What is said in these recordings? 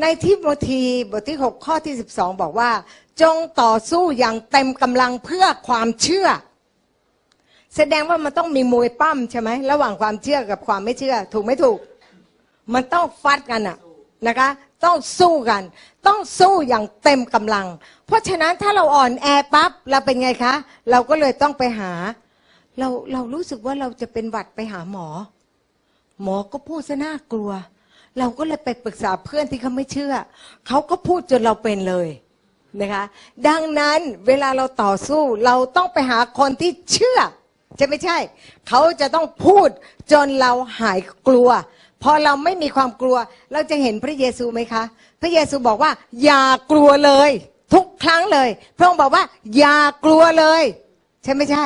ในทิโมธีบทที่ 6 ข้อที่ 12 บอกว่า จงต่อสู้อย่างเต็มกำลังเพื่อความเชื่อ แสดงว่ามันต้องมีมวยปั้มใช่ไหมระหว่างความเชื่อกับความไม่เชื่อ ถูกไม่ถูก มันต้องฟัดกันอะนะคะ ต้องสู้กัน ต้องสู้อย่างเต็มกำลัง เพราะฉะนั้นถ้าเราอ่อนแอปั๊บเราเป็นไงคะ เราก็เลยต้องไปหา เราเรารู้สึกว่าเราจะเป็นหวัดไปหาหมอ หมอก็พูดซะน่ากลัว เราก็เลยไปปรึกษาเพื่อนที่เขาไม่เชื่อ เขาก็พูดจนเราเป็นเลยนะคะ ดังนั้นเวลาเราต่อสู้เราต้องไปหาคนที่เชื่อใช่ไม่ใช่ เขาจะต้องพูดจนเราหายกลัว พอเราไม่มีความกลัว เราจะเห็นพระเยซูไหมคะ พระเยซูบอกว่า อย่ากลัวเลย ทุกครั้งเลย พระองค์บอกว่า อย่ากลัวเลย ใช่ไม่ใช่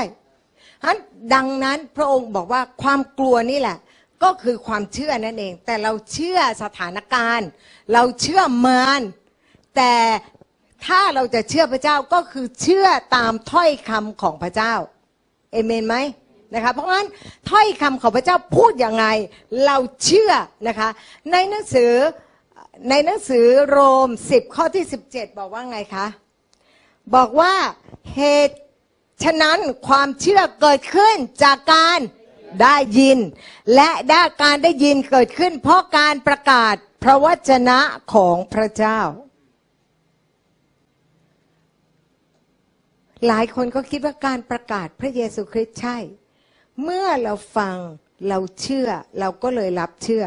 ดังนั้นพระองค์บอกว่าความกลัวนี่แหละ ก็คือความเชื่อนั่นเอง แต่เราเชื่อสถานการณ์ เราเชื่อมารแต่ถ้าเราจะเชื่อพระเจ้าก็คือเชื่อตามถ้อยคำของพระเจ้าเอเมนไหมนะคะเพราะงั้นถ้อยคำของพระเจ้าพูดอย่างไงเราเชื่อนะคะในหนังสือในหนังสือโรม 10 ข้อที่ 17 บอกว่าไงคะบอกว่าเหตุฉะนั้นความเชื่อเกิดขึ้นจากการ ได้ยิน และได้การได้ยินเกิดขึ้น เพราะการประกาศพระวจนะของพระเจ้า หลายคนก็คิดว่าการประกาศพระเยซูคริสต์ใช่ เมื่อเราฟังเราเชื่อเราก็เลยรับเชื่อ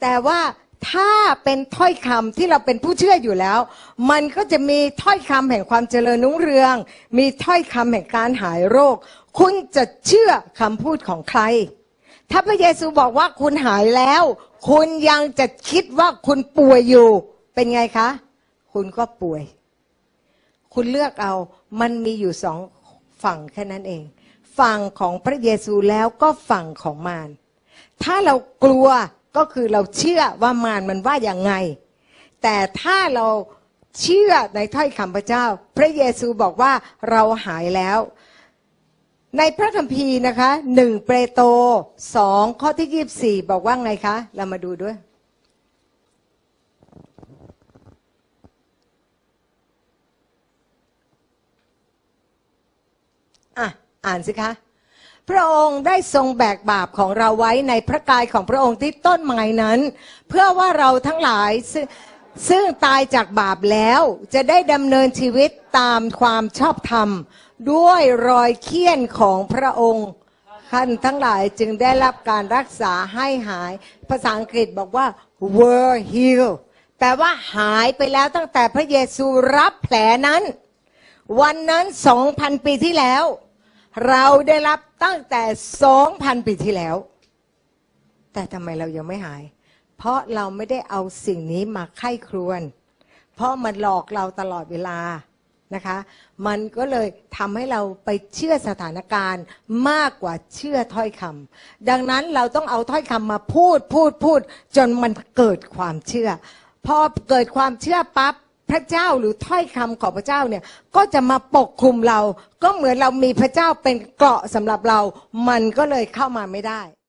แต่ว่า ถ้าเป็นถ้อยคำที่เราเป็นผู้เชื่ออยู่แล้ว มันก็จะมีถ้อยคำแห่งความเจริญรุ่งเรือง มีถ้อยคำแห่งการหายโรค คุณจะเชื่อคำพูดของใคร ถ้าพระเยซูบอกว่าคุณหายแล้ว คุณยังจะคิดว่าคุณป่วยอยู่ เป็นไงคะ คุณก็ป่วย คุณเลือกเอา มันมีอยู่สองฝั่งแค่นั้นเอง ฝั่งของพระเยซูแล้วก็ฝั่งของมารถ้าเรากลัว ก็คือเราเชื่อว่ามารมันว่าอย่างไง แต่ถ้าเราเชื่อในถ้อยคำพระเจ้า พระเยซูบอกว่าเราหายแล้ว ในพระคัมภีร์นะคะหนึ่งเปโตรสองข้อที่ยี่สี่บอกว่าไงคะ เรามาดูด้วยอะอ่านสิคะ พระองค์ได้ทรงแบกบาปของเราไว้ในพระกายของพระองค์ที่ต้นไม้นั้น เพื่อว่าเราทั้งหลายซึ่งซึ่งตายจากบาปแล้วจะได้ดำเนินชีวิตตามความชอบธรรม ด้วยรอยเคี้ยนของพระองค์ท่านทั้งหลายจึงได้รับการรักษาให้หาย ภาษาอังกฤษบอกว่า were healed แปลว่าหายไปแล้วตั้งแต่พระเยซูรับแผลนั้น วันนั้นสองพันปีที่แล้ว เราได้รับตั้งแต่สองพันปีที่แล้ว แต่ทำไมเรายังไม่หาย เพราะเราไม่ได้เอาสิ่งนี้มาไข้ครวน เพราะมันหลอกเราตลอดเวลานะคะ มันก็เลยทำให้เราไปเชื่อสถานการณ์มากกว่าเชื่อถ้อยคำดังนั้นเราต้องเอาถ้อยคำมาพูดพูดพูด จนมันเกิดความเชื่อ พอเกิดความเชื่อปั๊บ พระเจ้าหรือถ้อยคำของพระเจ้าเนี่ยก็จะมาปกคลุมเรา ก็เหมือนเรามีพระเจ้าเป็นเกราะสำหรับเรา มันก็เลยเข้ามาไม่ได้